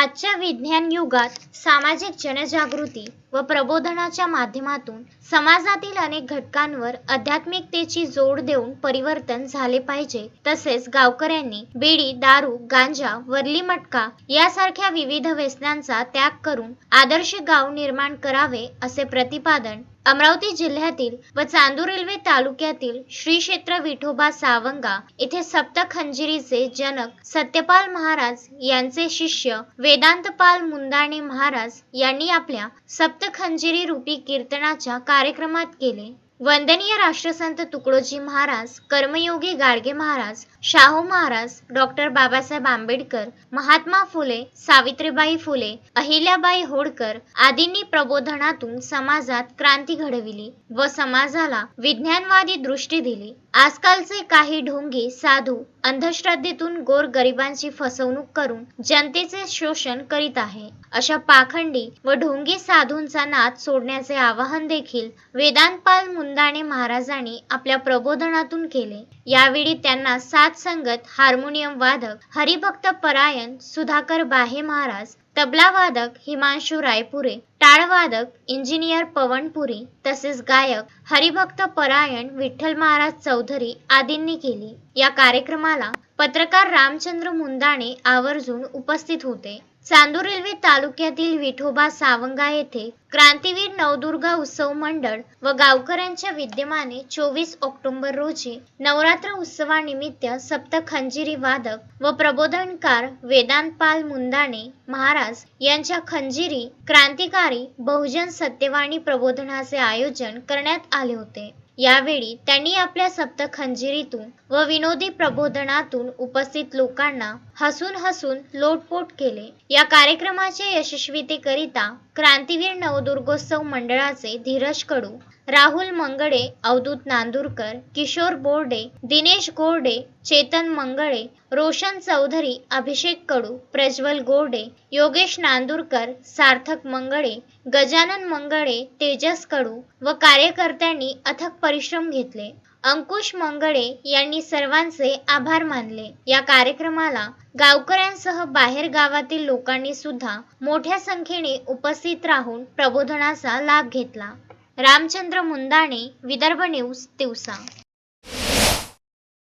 आजच्या विज्ञान युगात सामाजिक जनजागृती व प्रबोधनाच्या माध्यमातून समाजातील अनेक घटकांवर आध्यात्मिकतेची जोड देऊन परिवर्तन झाले पाहिजे. तसेच गावकऱ्यांनी बिडी दारू गांजा वरली मटका यासारख्या विविध व्यसनांचा त्याग करून आदर्श गाव निर्माण करावे असे प्रतिपादन अमरावती जिल्ह्यातील व चांदूर रेल्वे तालुक्यातील श्री क्षेत्र विठोबा सावंगा येथे सप्तखंजिरीचे जनक सत्यपाल महाराज यांचे शिष्य वेदांतपाल मुंदाणे महाराज यांनी आपल्या सप्तखंजिरी रूपी कीर्तनाच्या कार्यक्रमात केले. वंदनीय राष्ट्रसंत तुकडोजी महाराज कर्मयोगी गाडगे महाराज शाहू महाराज डॉक्टर बाबासाहेब आंबेडकर महात्मा फुले सावित्रीबाई फुले अहिल्याबाई होळकर आदींनी प्रबोधनातून समाजात क्रांती घडविली व समाजाला विज्ञानवादी दृष्टी दिली. आजकालचे काही ढोंगी साधू अंधश्रद्धेतून गोर गरिबांची फसवणूक करून जनतेचे शोषण करीत आहे. अशा पाखंडी व ढोंगी साधूंचा नाद सोडण्याचे आवाहन देखील वेदांतपाल मुंदाणे महाराजांनी आपल्या प्रबोधनातून केले. यावेळी त्यांना साथ संगत हार्मोनियम वादक हरिभक्त परायण सुधाकर बाहे महाराज तबला वादक हिमांशू रायपुरे टाळवादक इंजिनियर पवनपुरी तसेच गायक हरिभक्त परायण विठ्ठल महाराज चौधरी आदींनी केली. या कार्यक्रमाला पत्रकार रामचंद्र मुंदाणे आवर्जून उपस्थित होते. चांदूर रेल्वे तालुक्यातील विठोबा सावंगा येथे क्रांतीवीर नवदुर्गा उत्सव मंडळ व गावकऱ्यांच्या विद्यमाने चोवीस ऑक्टोबर रोजी नवरात्र उत्सवानिमित्त सप्तखंजिरी वादक व प्रबोधनकार वेदांतपाल मुंदाणे महाराज यांच्या खंजिरी क्रांतिकारी बहुजन सत्यवाणी प्रबोधनाचे आयोजन करण्यात आले होते. यावेळी त्यांनी आपल्या सप्तखंजिरीतून व विनोदी प्रबोधनातून उपस्थित लोकांना हसून हसून लोटपोट केले. या कार्यक्रमाच्या यशस्वीतेकरिता क्रांतीवीर नवदुर्गोत्सव मंडळाचे धीरज कडू राहुल मंगळे अवधूत नांदूरकर किशोर बोर्डे दिनेश गोरडे चेतन मंगळे रोशन चौधरी अभिषेक कडू प्रज्वल गोरडे योगेश नांदूरकर सार्थक मंगळे गजानन मंगळे तेजस कडू व कार्यकर्त्यांनी अथक परिश्रम घेतले. अंकुश मंगळे यांनी सर्वांचे आभार मानले. या कार्यक्रमाला गावकऱ्यांसह बाहेर गावातील लोकांनी सुद्धा मोठ्या संख्येने उपस्थित राहून प्रबोधनाचा लाभ घेतला. रामचंद्र मुंदाणे विदर्भ न्यूज दिवसा